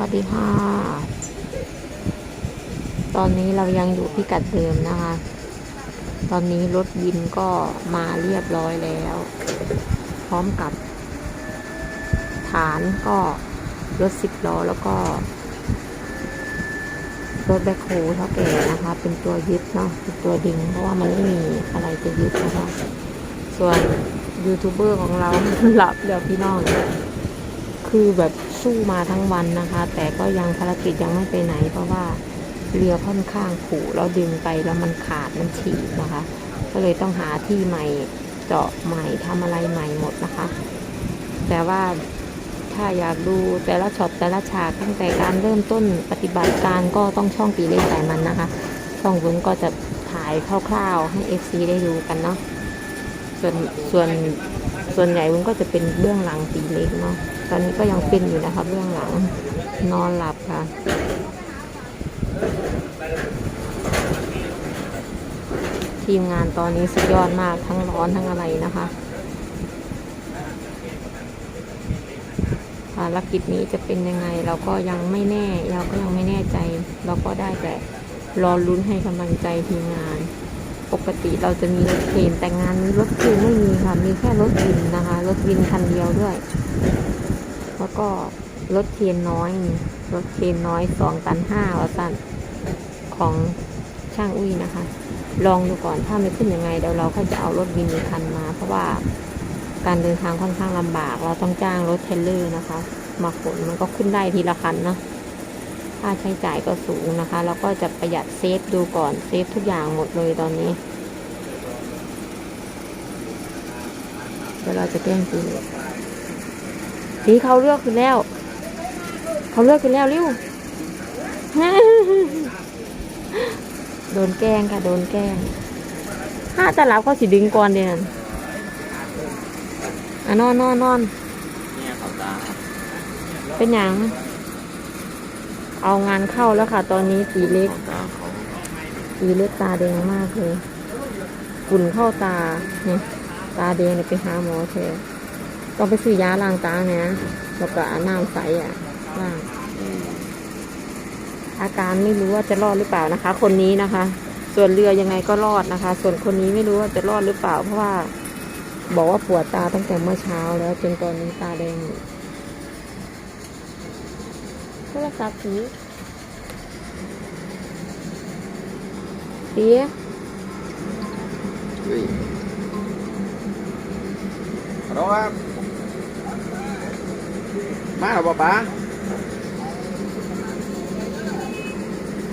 วัสดีค่ะ ตอนนี้เรายังอยู่พิกัดเดิมนะคะ ตอนนี้รถวินก็มาเรียบร้อยแล้ว พร้อมกับ ฐานก็รถสิบล้อแล้วก็ รถแบคโฮเท่าแก่นะคะ เป็นตัวยึดเนาะเป็นตัวดึง เพราะว่ามันไม่มีอะไรจะยึดนะคะ ส่วนยูทูบเบอร์ของเราหลับเดี๋ยวพี่น้องคือแบบ สู้มาทั้งวันนะคะ แต่ก็ยังภารกิจยังไม่ไปไหน เพราะว่าเรือค่อนข้างขูเราดึงไปแล้วมันขาดมันฉีกนะคะ ก็เลยต้องหาที่ใหม่เจาะใหม่ทำอะไรใหม่หมดนะคะ แต่ว่าถ้าอยากดูแต่ละช็อตแต่ละฉากตั้งแต่การเริ่มต้นปฏิบัติการก็ต้องช่องตีเล่สายมันนะคะ ช่องวุ้นก็จะถ่ายคร่าวๆให้ FC ได้ดูกันเนาะส่วนส่วน ส่วนใหญ่วุ้นก็จะเป็นเบื้องหลังตีเล็กเนาะตอนนี้ก็ยังเป็นอยู่นะคะเบื้องหลังนอนหลับค่ะทีมงานตอนนี้สุดยอดมากทั้งร้อนทั้งอะไรนะคะภารกิจนี้จะเป็นยังไงเราก็ยังไม่แน่ เราก็ยังไม่แน่ใจ เราก็ได้แต่รอลุ้นให้กำลังใจทีมงาน ปกติเราจะมีรถเคนแต่งานนี้รถเคนไม่มีค่ะ มีแค่รถวินนะคะ รถวินคันเดียวด้วย แล้วก็รถเคนน้อย รถเคนน้อยสองตันห้าตันของช่างอุ้ยนะคะ ลองดูก่อนถ้าไม่ขึ้นยังไงเดี๋ยวเราก็จะเอารถวินอีกคันมา เพราะว่าการเดินทางค่อนข้างลำบาก เราต้องจ้างรถเทเลอร์นะคะ มาขนมันก็ขึ้นได้ทีละคันเนาะ ค่าใช้จ่ายก็สูงนะคะเราก็จะประหยัดเซฟดูก่อนเซฟทุกอย่างหมดเลยตอนนี้เดี๋ยวเราจะแกล้งตีตีเขาเลือกขึ้นแล้ว เขาเลือกขึ้นแล้วริ้วโดนแกล้งค่ะโดนแกล้งถ้าจะรับเขาสิดึงก่อนเดียวนั้นอะนอนนอนนอนเนี่ยเขาตาครับเป็นหยัง เอางานเข้าแล้วค่ะ ตอนนี้ตีเล็กเขาตาเขาตีเล็กตาแดงมากเลยฝุ่นเข้าตาเนี่ยตาแดงเนี่ยไปหาหมอเถอะต้องไปซื้อยาล้างตาเนี่ยแล้วก็อาน้ำใสอะล้างอืมอาการไม่รู้ว่าจะรอดหรือเปล่านะคะ คนนี้นะคะ ส่วนเรือยังไงก็รอดนะคะ ส่วนคนนี้ไม่รู้ว่าจะรอดหรือเปล่า เพราะว่า บอกว่าปวดตาตั้งแต่เมื่อเช้าแล้วจนตอนนี้ตาแดง อยู่โทรศัพท์สีสีเฮ้ยฮัลโหลครับมาหรอป้า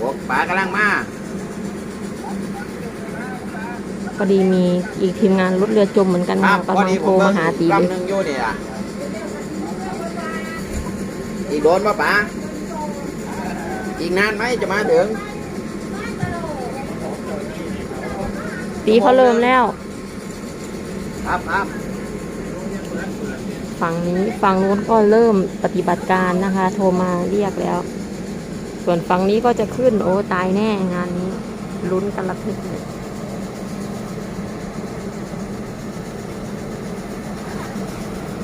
บอกป้ากำลังมาพอดีมีอีกทีมงานรถเรือจมเหมือนกันครัค่ะบพกำอลังดีโทผรมมาหาตีเลยลำหนึ่งอยู่เนี่ยอีกโดนป่ะป้า อีกนานไหมจะมาถึงตีเขาเริ่มแล้ว ครับครับฝั่งนี้ฝั่งนู้นก็เริ่มปฏิบัติการนะคะ โทรมาเรียกแล้ว ส่วนฝั่งนี้ก็จะขึ้นโอ้ตายแน่งานนี้ ลุ้นกันระทึกเลย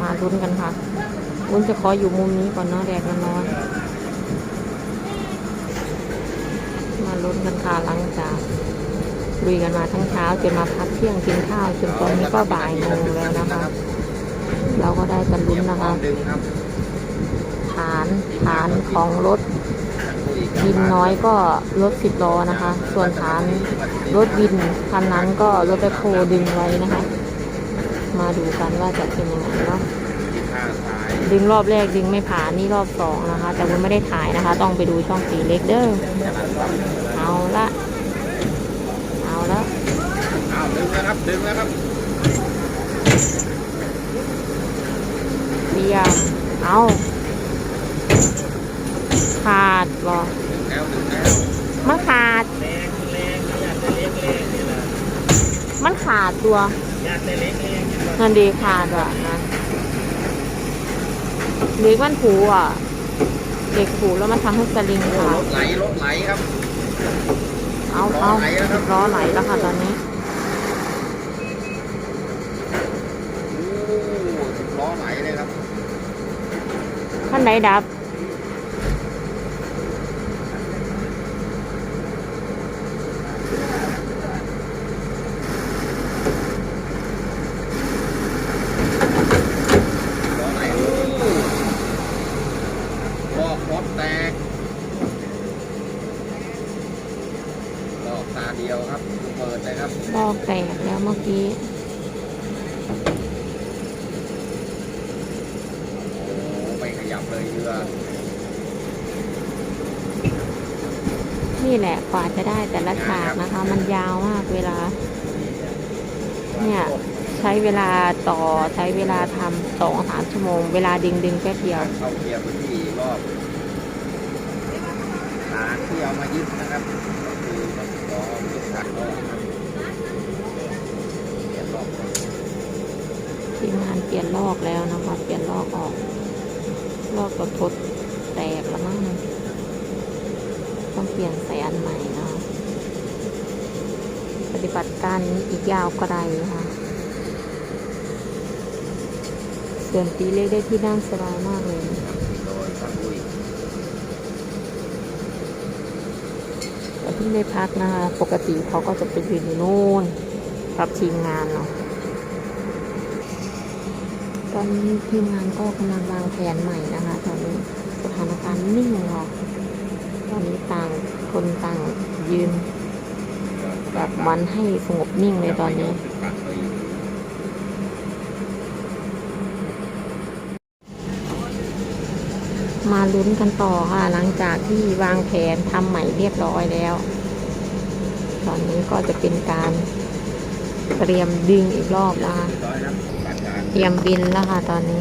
มาลุ้นกันค่ะวุ้นจะขออยู่มุมนี้ก่อนเนาะแดดมันร้อน มาลุ้นกันค่ะหลังจากลุยกันมาทั้งเช้าจนมาพักเที่ยงกินข้าวจนตอนนี้ก็บ่ายโมงแล้วนะคะ เราก็ได้กันลุ้นนะคะฐานฐานของรถวินน้อยก็รถสิบล้อนะคะ ส่วนฐานรถวินคันนั้นก็รถแบคโฮดึงไว้นะคะ มาดูกันว่าจะเป็นยังไงเนาะดึงรอบแรกดึงไม่ผ่านนี่รอบสองนะคะ แต่มันไม่ได้ถ่ายนะคะ ต้องไปดูช่องสีเล็กเด้อ เอาละเอาละอ้าวดึงแล้วครับดึงแล้วครับเตรียมเอาขาดบอดึงแล้วดึงแล้วมันขาดแรงแรงอยากจะเล็กเล็กนี่แหละมันขาดตัวอยากจะเล็กเล็กนันดีขาดอะนะเด็กมันผูอะ เด็กผูแล้วมันทำให้สลิงรขาดถไหลรถไหลครับ เอาเอาล้อไหลแล้วครับล้อไหลแล้วค่ะตอนนี้โอ้สิบล้อไหลเลยครับท่านไหนดับ เลยเรือนี่แหละกว่าจะได้แต่ละฉากนะคะ มันยาวมากเวลา เนี่ยใช้เวลาต่อใช้เวลาทำสองสามชั่วโมง เวลาดึงดึงแป๊บเดียวเข้าเกียร์พื้นที่รอบฐานที่เอามายึดนะครับก็คือมันล้อยึดฐานล้อนะครับเกียร์รอบก่อนทีมงานเปลี่ยนลอกแล้วนะคะเปลี่ยนลอกออก ลอกกระทดแตกแล้วมั้งต้องเปลี่ยนใส่อันใหม่นะคะปฏิบัติการนี้อีกยาวไกลค่ะ ส่วนตีเล็กได้ที่นั่งสบายมากเลยแต่เพิ่งได้พักนะคะ ปกติเขาก็จะไปยืนอยู่นู่นกับทีมงานเนาะ ตอนนี้ทีมงานก็กำลังวางแผนใหม่นะคะ ตอนนี้สถานการณ์นิ่งค่ะตอนนี้ต่างคนต่างยืนแบบมันให้สงบนิ่งเลยตอนนี้ มาลุ้นกันต่อค่ะ หลังจากที่วางแผนทำใหม่เรียบร้อยแล้ว ตอนนี้ก็จะเป็นการเตรียมดึงอีกรอบแล้วค่ะ ร้อยนะปฏิบัติการเตรียมบินแล้วค่ะตอนนี้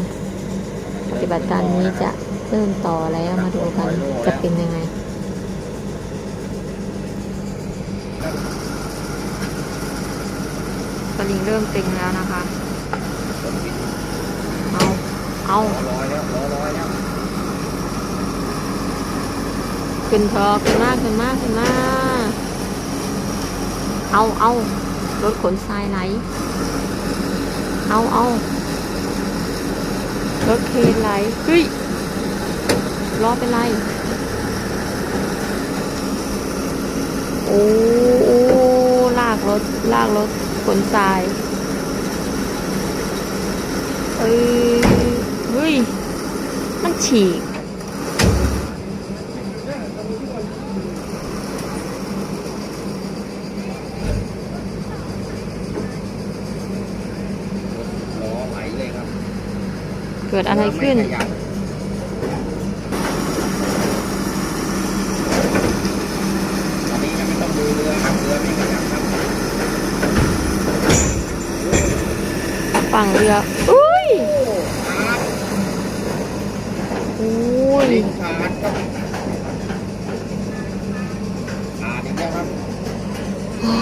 ปฏิบัติการนี้จะเริ่มต่อแล้วมาดูกันจะเป็นยังไงสลิงเริ่มตึงแล้วนะคะคนบินเอาเอาร้อยแล้วร้อยร้อยแล้วขึ้นเถอะขึ้นมาขึ้นมาขึ้นมาเอาเอารถขนทรายไหล เอาเอา รถเคนไหลเฮ้ยล้อเป็นไรโอ้โอ้ลากรถ ลากรถขนทราย เอ้ยเฮ้ย มันฉีก ล้อไหลเลยครับ เกิดอะไรขึ้นม่ขยับตอนนี้ก็ไม่ต้องดูเรือครับเรือไม่ขยับครับฝั่งเรือ อุ้ยครับอุ้ยลิงขาดครับขาดอีกแล้วครับโอ้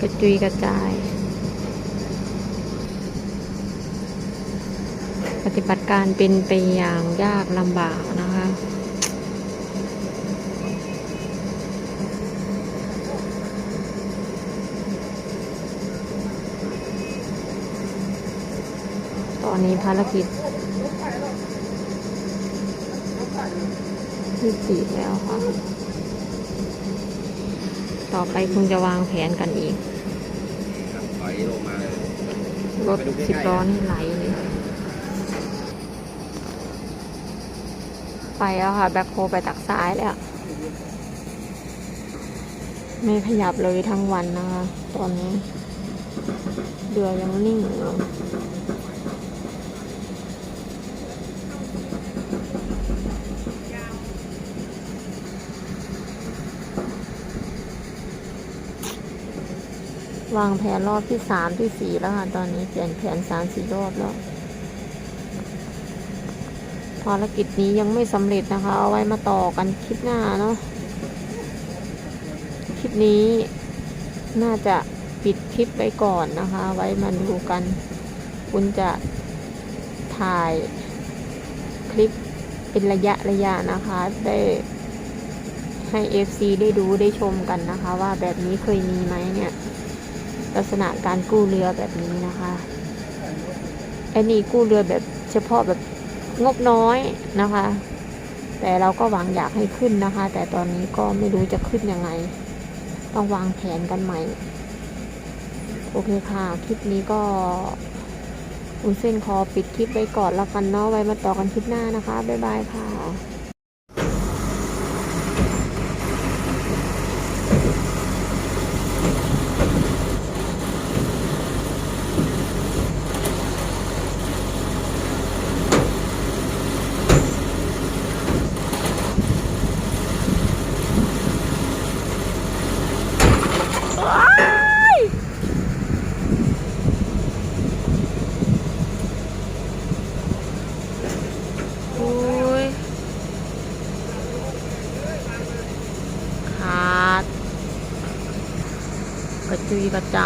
กระจุยกระจาย ปฏิบัติการเป็นไปอย่างยากลำบากนะคะ ตอนนี้ภารกิจที่สี่แล้วค่ะ ต่อไปคงจะวางแผนกันอีกครับถอยลงมาเลยรถสิบล้อนี่ไหลเลย ไปแล้วค่ะ แบ็คโฮไปตักซ้ายแล้ว ไม่ขยับเลยทั้งวันนะคะ ตอนนี้เรือยังนิ่งอยู่วางแผนรอบที่สามที่สี่แล้วค่ะ ตอนนี้เปลี่ยนแผนสามสี่รอบแล้ว ภารกิจนี้ยังไม่สำเร็จนะคะ เอาไว้มาต่อกันคลิปหน้าเนาะคลิปนี้น่าจะปิดคลิปไว้ก่อนนะคะ ไว้มาดูกัน คุณจะถ่ายคลิปเป็นระยะระยะนะคะ ได้ให้ FC ได้ดูได้ชมกันนะคะ ว่าแบบนี้เคยมีไหมเนี่ย ลักษณะการกู้เรือแบบนี้นะคะไอ้นี่กู้เรือแบบเฉพาะแบบ งบน้อยนะคะ แต่เราก็หวังอยากให้ขึ้นนะคะ แต่ตอนนี้ก็ไม่รู้จะขึ้นยังไง ต้องวางแผนกันใหม่ โอเคค่ะ คลิปนี้ก็อุนเส้นคอปิดคลิปไว้ก่อนแล้วกันเนาะไว้มาต่อกันคลิปหน้านะคะ บ๊ายบายค่ะ กระจาย